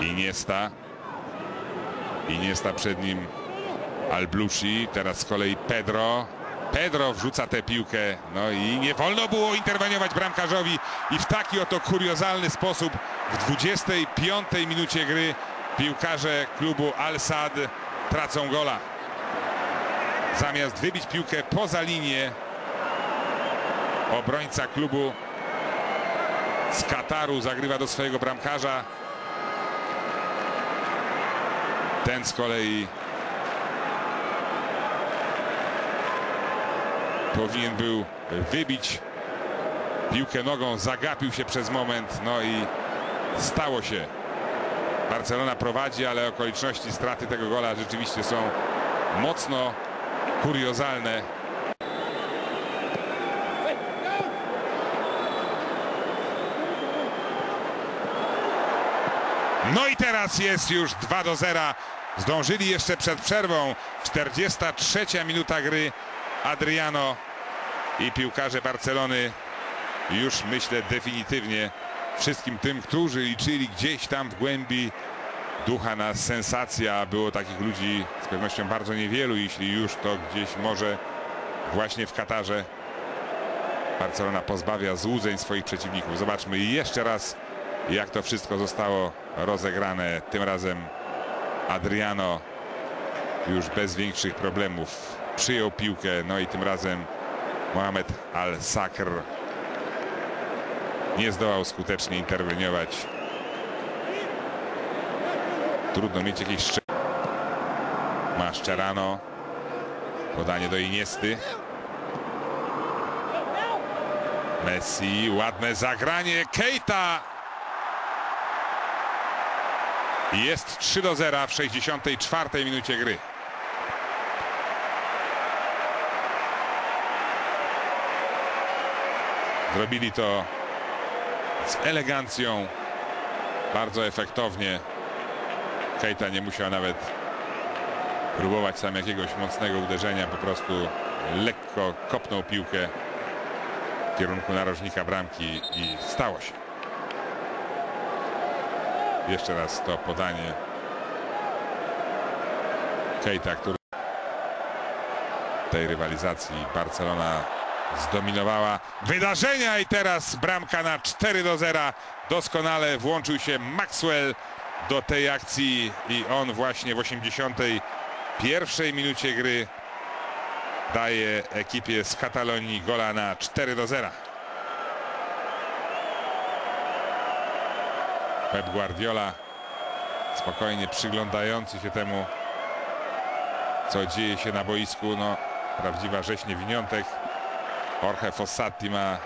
Iniesta. Iniesta przed nim Alblusi, teraz z kolei Pedro. Pedro wrzuca tę piłkę, no i nie wolno było interweniować bramkarzowi i w taki oto kuriozalny sposób w 25 minucie gry piłkarze klubu Al-Sad tracą gola. Zamiast wybić piłkę poza linię, obrońca klubu z Kataru zagrywa do swojego bramkarza. Ten z kolei powinien był wybić piłkę nogą, zagapił się przez moment, no i stało się. Barcelona prowadzi, ale okoliczności straty tego gola rzeczywiście są mocno kuriozalne. No i teraz jest już 2 do 0. Zdążyli jeszcze przed przerwą. 43 minuta gry. Adriano i piłkarze Barcelony już myślę definitywnie wszystkim tym, którzy liczyli gdzieś tam w głębi ducha na sensacja. Było takich ludzi z pewnością bardzo niewielu, jeśli już to gdzieś może właśnie w Katarze Barcelona pozbawia złudzeń swoich przeciwników. Zobaczmy jeszcze raz jak to wszystko zostało rozegrane. Tym razem Adriano już bez większych problemów przyjął piłkę. No i tym razem Mohamed Al-Sakr nie zdołał skutecznie interweniować. Trudno mieć jakieś szcz... Maszczerano. Podanie do Iniesty. Messi, ładne zagranie. Keita jest 3 do 0 w 64 minucie gry. Zrobili to z elegancją, bardzo efektownie. Keita nie musiał nawet próbować sam jakiegoś mocnego uderzenia, po prostu lekko kopnął piłkę w kierunku narożnika bramki i stało się. Jeszcze raz to podanie Keita, który tej rywalizacji Barcelona zdominowała wydarzenia i teraz bramka na 4 do 0. Doskonale włączył się Maxwell do tej akcji i on właśnie w 81 minucie gry daje ekipie z Katalonii gola na 4 do 0. Pep Guardiola spokojnie przyglądający się temu, co dzieje się na boisku. No, prawdziwa rzeź niewiniątek. Jorge Fossati ma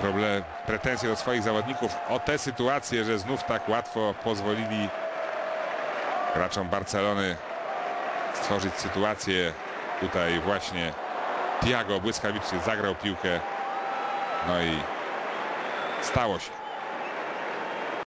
problem, pretensje do swoich zawodników o tę sytuację, że znów tak łatwo pozwolili graczom Barcelony stworzyć sytuację. Tutaj właśnie Thiago błyskawicznie zagrał piłkę. No i stało się.